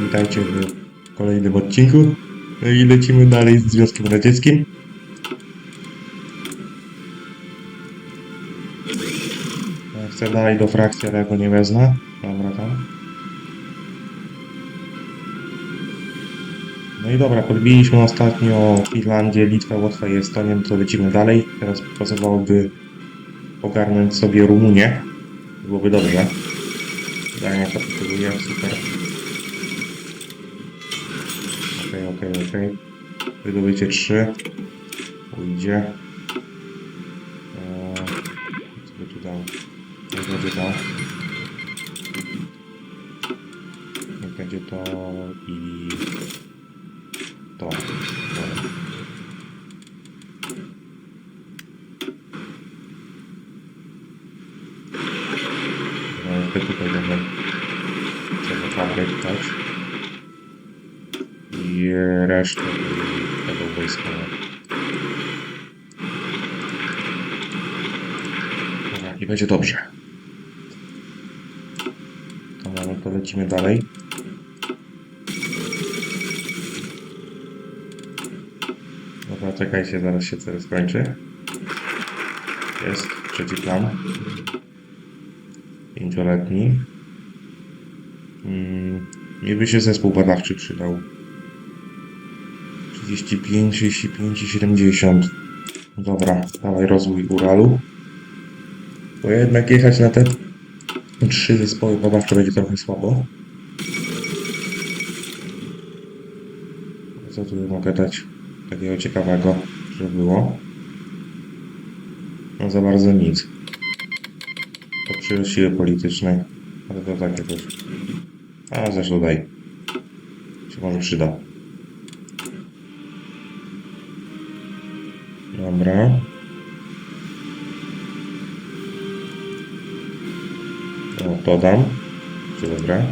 witajcie w kolejnym odcinku. No i lecimy dalej z Związkiem Radzieckim. Chcę dalej do frakcji, ale ja go nie wezmę. Dobra, tam. No i dobra, podbiliśmy ostatnio Finlandię, Litwę, Łotwę i Estonię, no to lecimy dalej. Teraz pasowałoby ogarnąć sobie Rumunię. Byłoby dobrze. Dania kapituluje, super. Okej, okej, okej. Wydobycie 3. Ujdzie. Eee, co by tu dał? Niech będzie to. Niech będzie to i to. Dobra. Tutaj będę trzeba fabryk dać. I resztę tego wojska. Dobra, i będzie dobrze. To mamy, to lecimy dalej. Dobra, czekajcie, zaraz się teraz skończy. Jest trzeci plan. Pięcioletni. Mm, mi by się zespół badawczy przydał. 35, 35 i 70. Dobra, dawaj rozwój Uralu. Bo jednak jechać na te trzy zespoły badawcze będzie trochę słabo. Co tu mogę dać takiego ciekawego, żeby było? No za bardzo nic. To przy siły politycznej. Ale to takie też. A zresztą daj. Się może przyda. Dobra. O, to dam. Czy dobra.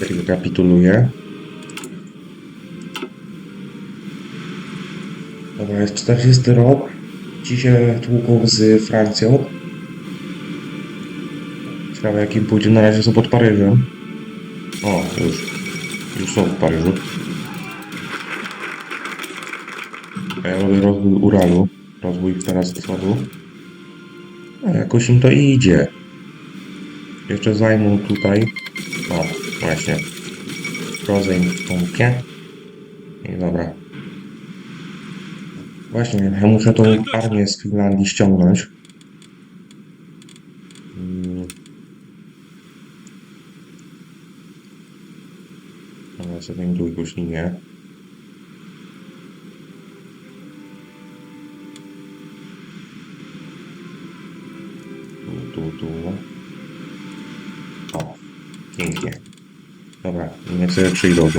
Rekapituluję. Dobra, jest 40 rok. Ci się tłuką z Francją. Ciekawe jakim pójdzie. Na razie są pod Paryżem. O, już. Już są w Paryżu. Ja robię rozwój Uralu. Rozwój teraz wschodu. A jakoś im to idzie. Jeszcze zajmą tutaj. O, właśnie. Rozejm Tomkie. I dobra. Właśnie, ja muszę tą armię z Finlandii ściągnąć. Mm. Dobra, zawęgluj już linię. Pięknie. Dobra, niech sobie przyjdą.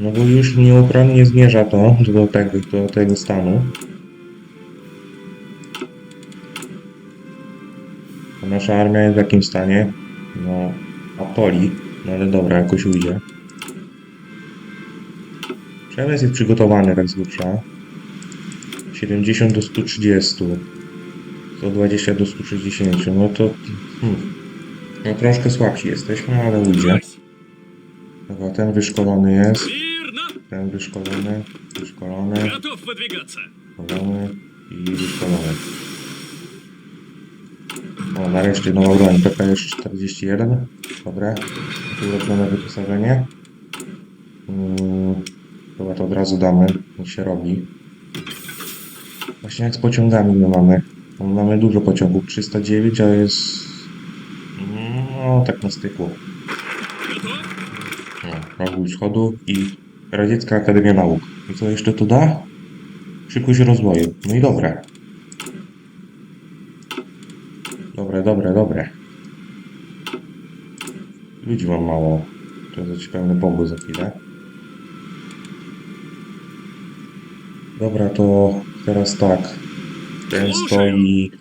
No bo już nieuchronnie zmierza to do tego, do tego stanu. A nasza armia jest w jakim stanie? No, Apoli. No ale dobra, jakoś ujdzie. Przemysł jest przygotowany tak z grubsza. 70 do 130. 120 do 160, no to hmm, no troszkę słabsi jesteśmy, ale ujdzie. Dobra, no ten wyszkolony jest. Ten wyszkolony, wyszkolony. Wyszkolony i wyszkolony. O, nareszcie nową broń. PPS-41. Dobra. Uroczone wyposażenie. Hmm, chyba to od razu damy. Niech się robi. Właśnie jak z pociągami my mamy. No, mamy dużo pociągów. 309, a jest... No, tak na styku. No, rogu wschodu i Radziecka Akademia Nauk. I co jeszcze to da? Szybkość rozwoju. No i dobre. Dobre, dobre, dobre. Ludzi mam mało. To jest pełny bombę za chwilę. Dobra, to teraz tak Ten stoi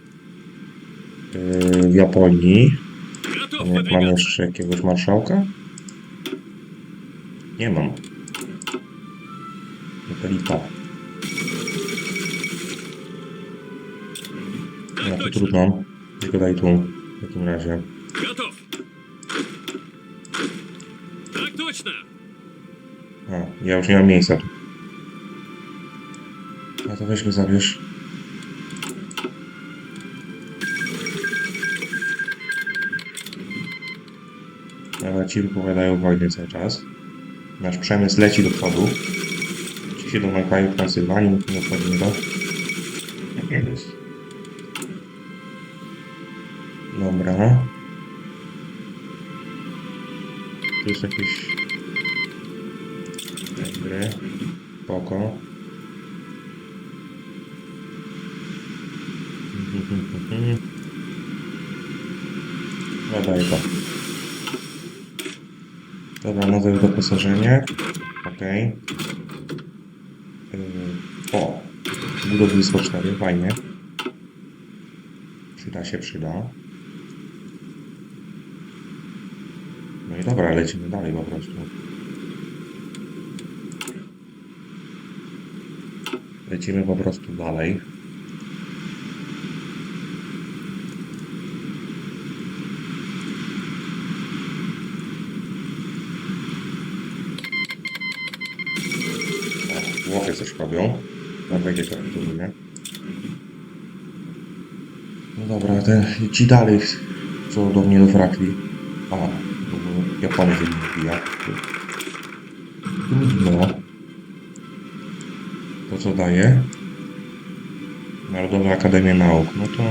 yy, w Japonii. Готов Jak mam выдвигаться! jeszcze jakiegoś marszałka? Nie mam. No to lipa. No Так to точно! trudno. Tylko daj tu w takim razie. Готов! Так точно! A, ja już nie mam miejsca tu. A to weź go zabierz. Ci wypowiadają wojnę cały czas. Nasz przemysł leci do przodu. Ci się domagają Transylwanii, no to nie wchodzimy do. Dobra. Tu jest jakieś Dobry. Spoko. No daj to. Dobra, nowe doposażenie. Okej. Yy, o! Budownictwo 4, fajnie. Przyda się, przyda. No i dobra, lecimy dalej po prostu. Lecimy po prostu dalej. O, Włochy coś robią. Norwegię tu nie. No dobra, ten, ci dalej, co do mnie do frakcji. A, bo Japonia się nie wbija. No. To co daje? Narodowa Akademia Nauk. No to...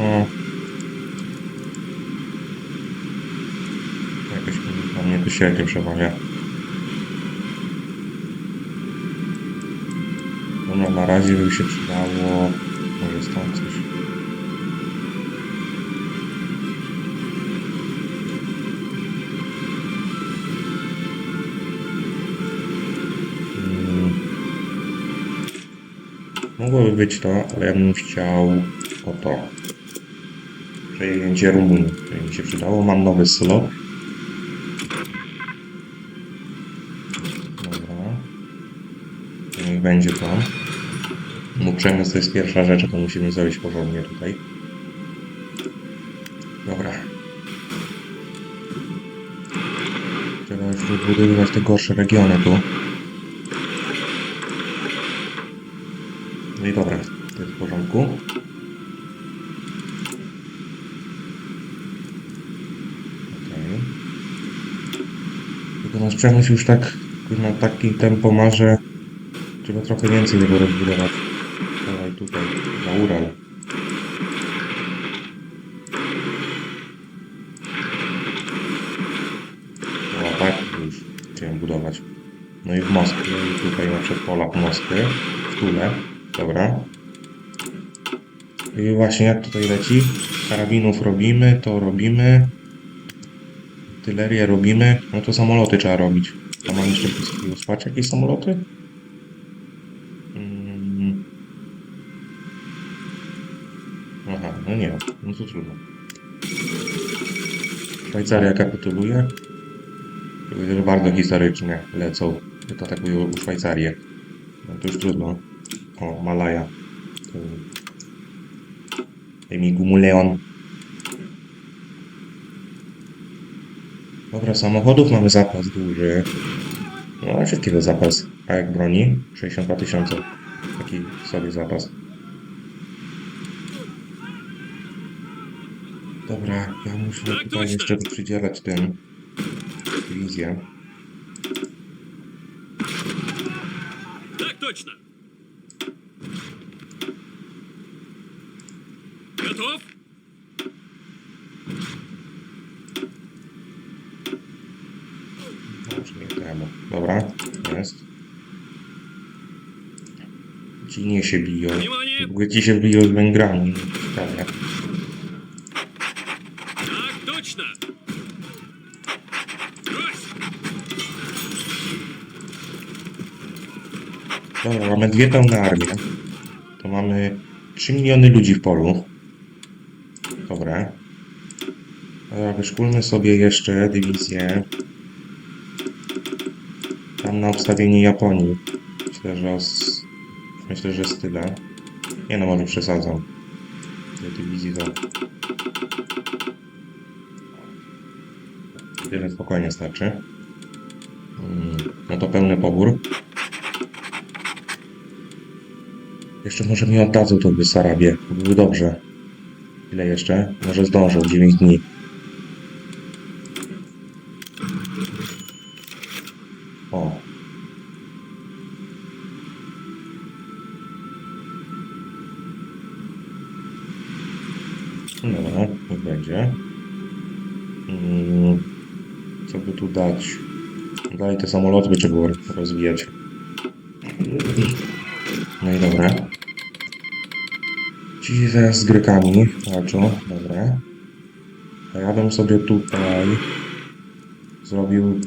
Jakoś dla mnie to średnio przemawia. Na razie by się przydało... Może stąd coś. Mm. Mogłoby być to, ale ja bym chciał o to. Przejęcie Rumunii. To mi się przydało. Mam nowy slot. Będzie to. No przemysł to jest pierwsza rzecz, to musimy zrobić porządnie tutaj. Dobra. Trzeba już wybudowywać te gorsze regiony tu. No i dobra, to jest w porządku. Okej. Tylko nasz przemysł już tak na takim tempo ma, że trzeba trochę więcej tego rozbudować. Tutaj, za Ural. O tak, już chciałem budować. No i w Moskwie, i tutaj na przedpolach Moskwy, w Tule. Dobra. I właśnie jak tutaj leci? Karabinów robimy, to robimy. Artylerię robimy. No to samoloty trzeba robić. A mam jeszcze wszystkiego spać. Jakieś samoloty? Mm. Aha, no to trudno. Szwajcaria kapituluje. Bardzo historycznie lecą. To atakują Szwajcarię. No to już trudno. O, Malaja. Emigumuleon. Dobra, samochodów mamy zapas duży. No, ale wszystkiego zapas. A jak broni? 62 tysiące. Taki sobie zapas. Dobra, ja muszę Tak, tutaj точно. jeszcze przydzielać ten dywizję. Так точно! Готов? Może nie temu. Dobra, jest. Ci nie się biją. Внимание! W ogóle ci się biją z Węgrami. Ciekawe. Dobra, mamy dwie pełne armie. To mamy 3 miliony ludzi w polu. Dobra. Dobra, wyszkulmy sobie jeszcze dywizję. Tam na obstawienie Japonii. Myślę, że os... Myślę, że jest tyle. Nie no, może przesadzam. Tyle dywizji to... Tyle spokojnie starczy. Mm. No to pełny pobór. Jeszcze może mi oddadzą to w Bessarabie. Byłoby dobrze. Ile jeszcze? Może zdążą. 9 dni. O. No, niech będzie. Mm, co by tu dać? Dalej te samoloty by trzeba rozwijać. Ci teraz z Grykami walczą, dobra. A ja bym sobie tutaj zrobił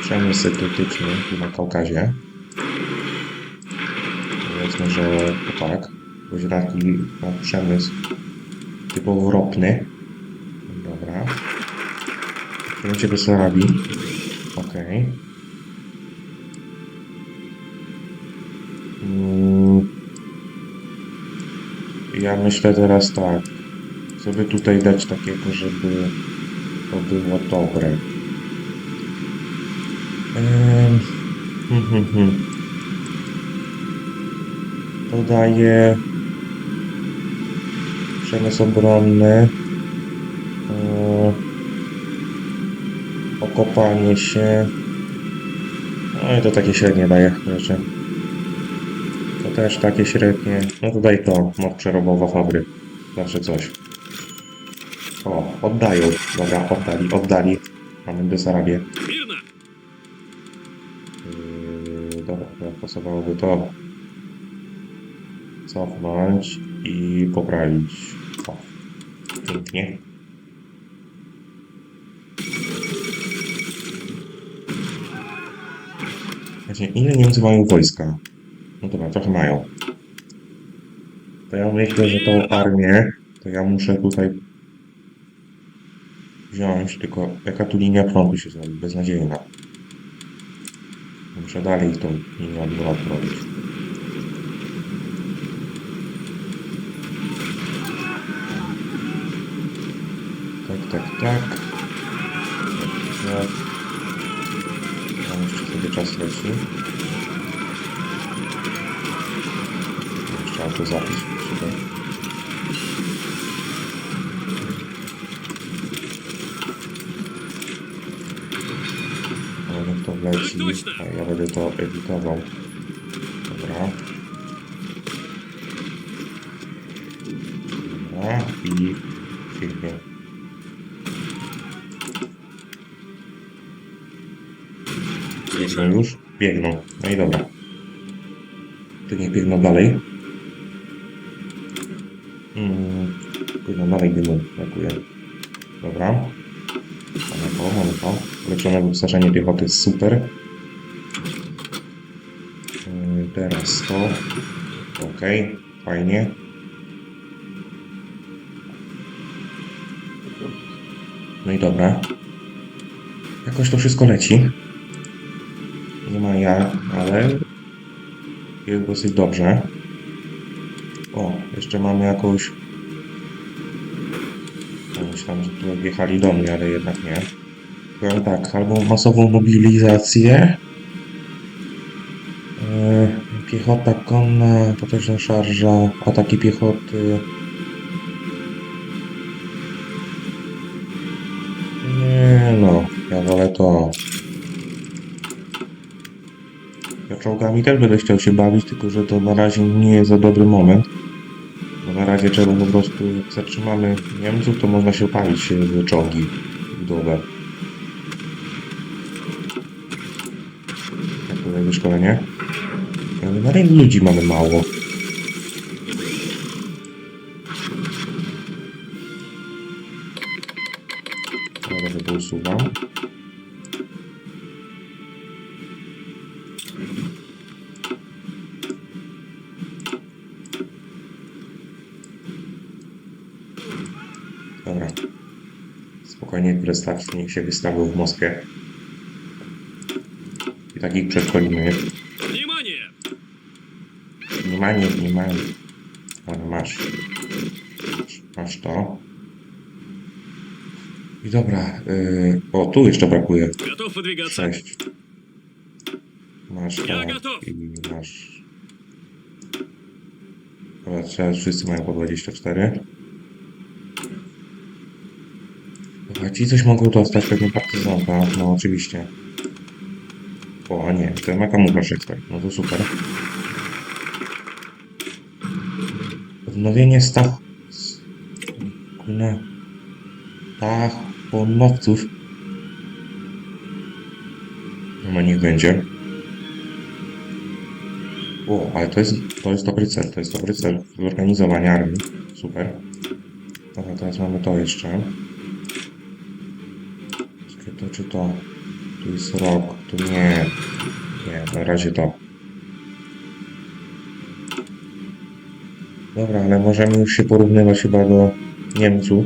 przemysł krytyczny tu na Kaukazie. Powiedzmy, że to tak. Będzie taki no, przemysł typowo ropny. Dobra. Będzie Besarabii. Okej. Mm. Ja myślę teraz tak. Sobie tutaj dać takiego, żeby to było dobre. Hmm, hmm. To daje przemysł obronny. Eee, okopanie się. No i to takie średnie daje rzeczy też takie średnie. No tutaj to, no przerobowa fabryk. Znaczy coś. O, oddają. Dobra, oddali, oddali. Mamy Besarabię. Yy, dobra, pasowałoby to cofnąć i poprawić. O, pięknie. Ile Niemcy mają wojska? No dobra, trochę mają. To ja myślę, że tą armię to ja muszę tutaj wziąć, tylko jaka tu linia frontu się zrobi? Beznadziejna. Muszę dalej tą linię odwrotu robić. Tak, tak, tak. Tak. To wleci, a ja będę to edytował. Dobra. Dobra i pięknie. Biegną już? Biegną. No i dobra. To niech biegną dalej. Mm, biegną dalej, dymu brakuje. Dobra. Mamy to, mamy to. Leczone wyposażenie piechoty jest super. Yy, Teraz to. Ok, fajnie. No i dobra. Jakoś to wszystko leci. Nie ma jak, ale jest dosyć dobrze. O, jeszcze mamy jakąś... Ja Myślałem, że tu wjechali do mnie, ale jednak nie. Tak, albo masową mobilizację. E, Piechota konna, potężna szarża, ataki piechoty. Nie no, ja wolę to. Ja czołgami też będę chciał się bawić, tylko że to na razie nie jest za dobry moment. Bo na razie trzeba po prostu, jak zatrzymamy Niemców, to można się bawić się w czołgi budowę. Jak tutaj wyszkolenie? Ale na rynku ludzi mamy mało. Dobra, to usuwam. Dobra. Spokojnie, przedstawcy niech się wystawią w Moskwie I takich przeszkolimy. Внимание! Wнимание, wнимание. Ale masz. Masz to. I dobra. Yy, o, tu jeszcze brakuje. Готов выдвигаться. Sześć. Masz Ja to gotów. i masz... Dobra, teraz wszyscy mają po 24. Dobra, ci coś mogą dostać, pewnie partyzanta, no oczywiście. O, a nie, to Maka Muchasz ekspert, no to super. Odnowienie staw... s- Kurde... Tak, ponowców. No niech będzie. O, ale to jest, to jest dobry cel, to jest dobry cel. Zorganizowanie armii. Super. Dobra, teraz mamy to jeszcze. Czy to, czy to? Tu jest rok, tu nie. Nie, na razie to. Dobra, ale możemy już się porównywać chyba do Niemców.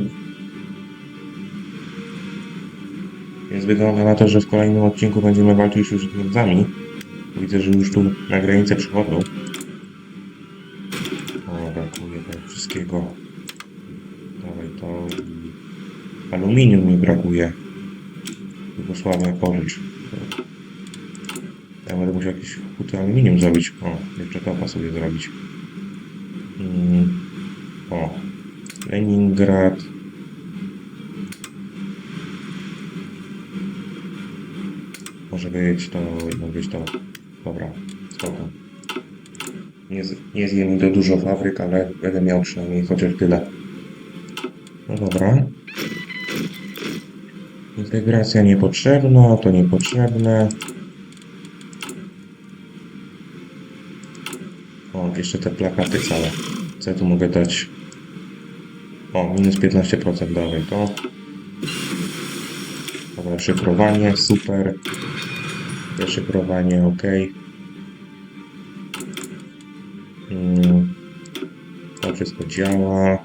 Więc wygląda na to, że w kolejnym odcinku będziemy walczyć już z Niemcami. Widzę, że już tu na granicę przychodzą. O, brakuje tego wszystkiego. Dawaj to. Aluminium mi brakuje. Jugosławia pożycz. Ja będę musiał jakieś huty aluminium zrobić. O, jeszcze to pasuje zrobić. Mm. O. Leningrad. Może być to, może być to. Dobra, spoko. Nie, nie zjem mi dużo fabryk, ale będę miał przynajmniej chociaż tyle. No dobra. Integracja niepotrzebna, to niepotrzebne. O, jeszcze te plakaty całe. Co ja tu mogę dać? O, minus 15%, dawaj to. Dobra, szyfrowanie, super. Deszyfrowanie, ok. Mm, to wszystko działa.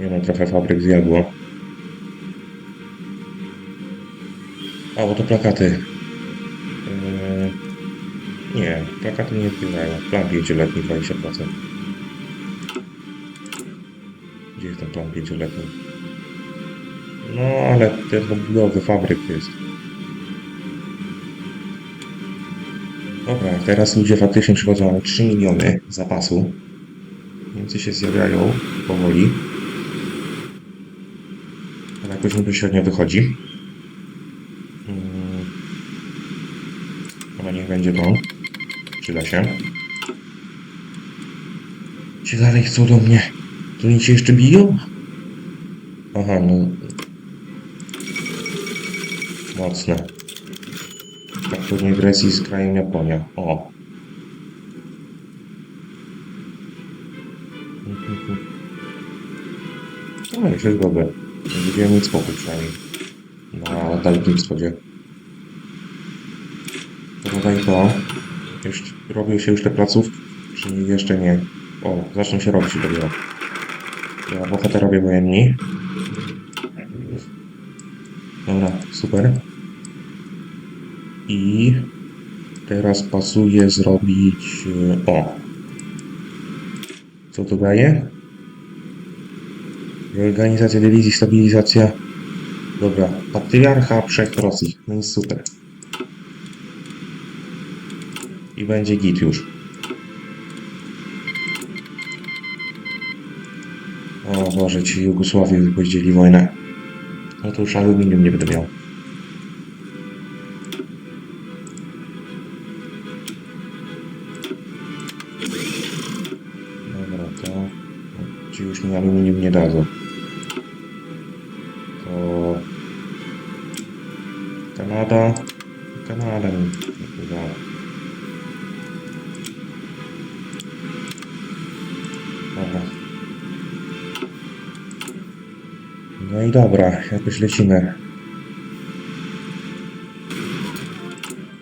Nie no, trochę fabryk zjadło. A, bo to plakaty. Yy, nie, plakaty nie wpływają. Plan pięcioletni 20%. Gdzie jest ten plan pięcioletni? No, ale ten budowy fabryk jest. Dobra, teraz ludzie faktycznie przychodzą na 3 miliony zapasu. Niemcy się zjawiają powoli. Ale jakoś mi to średnio wychodzi. Mm. Chyba niech będzie to. Przyda się. Ci dalej chcą do mnie. To oni się jeszcze biją? Aha, no. Mocne. Tak pewnie Grecji z krajem Japonia. O. No, myślę, że dobre. Będziemy mieć spokój przynajmniej. Na Dalekim Wschodzie. To. Już robią się już te placówki, czy jeszcze nie? O, zaczną się robić dopiero. Ja bohaterowie wojenni. Dobra, super. I teraz pasuje zrobić... e, O! Co to daje? Reorganizacja dywizji, stabilizacja. Dobra, patriarcha wszech. No i super. I będzie git już. O Boże, ci Jugosławie wypowiedzieli wojnę. No to już aluminium nie będę miał. Dobra, to... Ci już mi aluminium nie dadzą. To... Kanada... Kanada mi nie dobra, jakoś lecimy.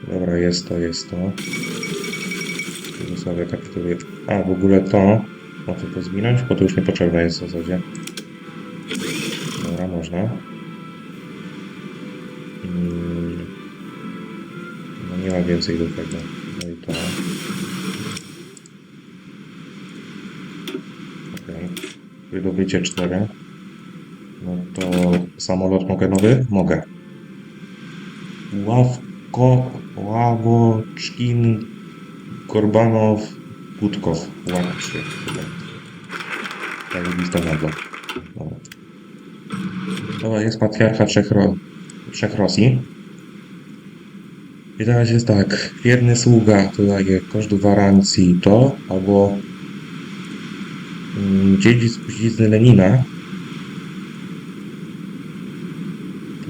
Dobra, jest to, jest to. Jugosławia kapituluje. A, w ogóle to... Można to zwinąć, bo to już niepotrzebne jest w zasadzie. Dobra, można. Mm. No nie ma więcej do tego. No i to. Okej. Wydobycie 4. Samolot mogę nowy? Mogę. Ław Koławoczkin, Korbanow, Gutkow. Łapcie się. chyba. Tak lista nazwa. Dobra. Dobra, jest patriarcha trzech, ro... Rosji. I teraz jest tak, wierny sługa to daje koszt gwarancji to, albo mm, dziedzic spuścizny Lenina.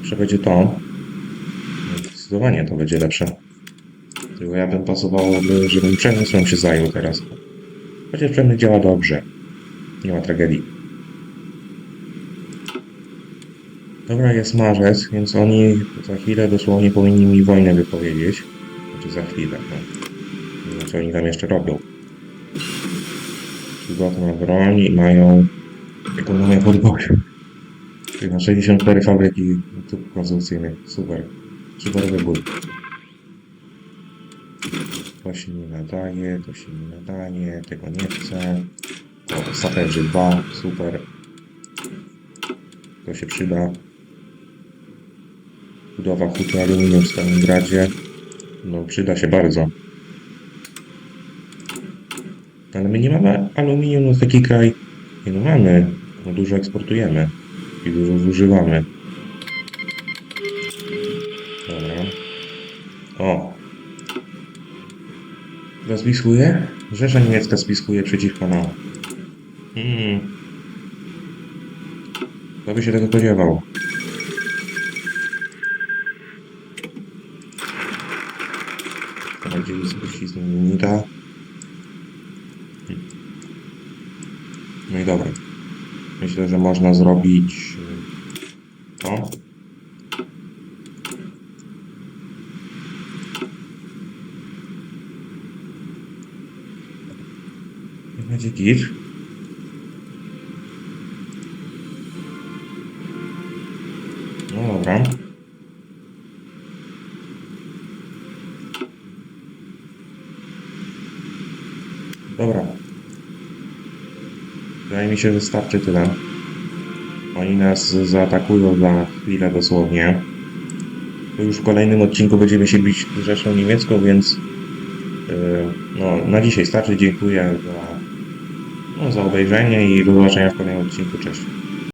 Zawsze będzie to. Zdecydowanie to będzie lepsze. Tylko ja bym pasowałoby, żebym przemysłem się zajął teraz. Chociaż przemysł działa dobrze. Nie ma tragedii. Dobra, jest marzec, więc oni za chwilę dosłownie powinni mi wojnę wypowiedzieć. Znaczy za chwilę, no. Nie wiem, co oni tam jeszcze robią. Przygotową broń i mają ekonomię. Czyli na 64 fabryki typu konstrukcyjnych. Super. Super wybór. To się nie nadaje, to się nie nadaje, tego nie chcę. O, saperzy 2, super. To się przyda. Budowa huty aluminium w Stalingradzie. No, przyda się bardzo. Ale my nie mamy aluminium, no taki kraj. Nie no mamy. No, dużo eksportujemy. I dużo zużywamy. Dobra. O. Rozpisuje? Rzesza niemiecka spisuje przeciwko nam. Hmm. Kto by się tego spodziewał? To będzie spuścizny minuta. Hmm. No i dobra. Myślę, że można zrobić y, to. Będzie git. Mi się, że starczy tyle. Oni nas zaatakują za chwilę dosłownie. Już w kolejnym odcinku będziemy się bić z Rzeszą Niemiecką, więc yy, no, na dzisiaj starczy. Dziękuję za, no, za obejrzenie i do zobaczenia w kolejnym odcinku. Cześć.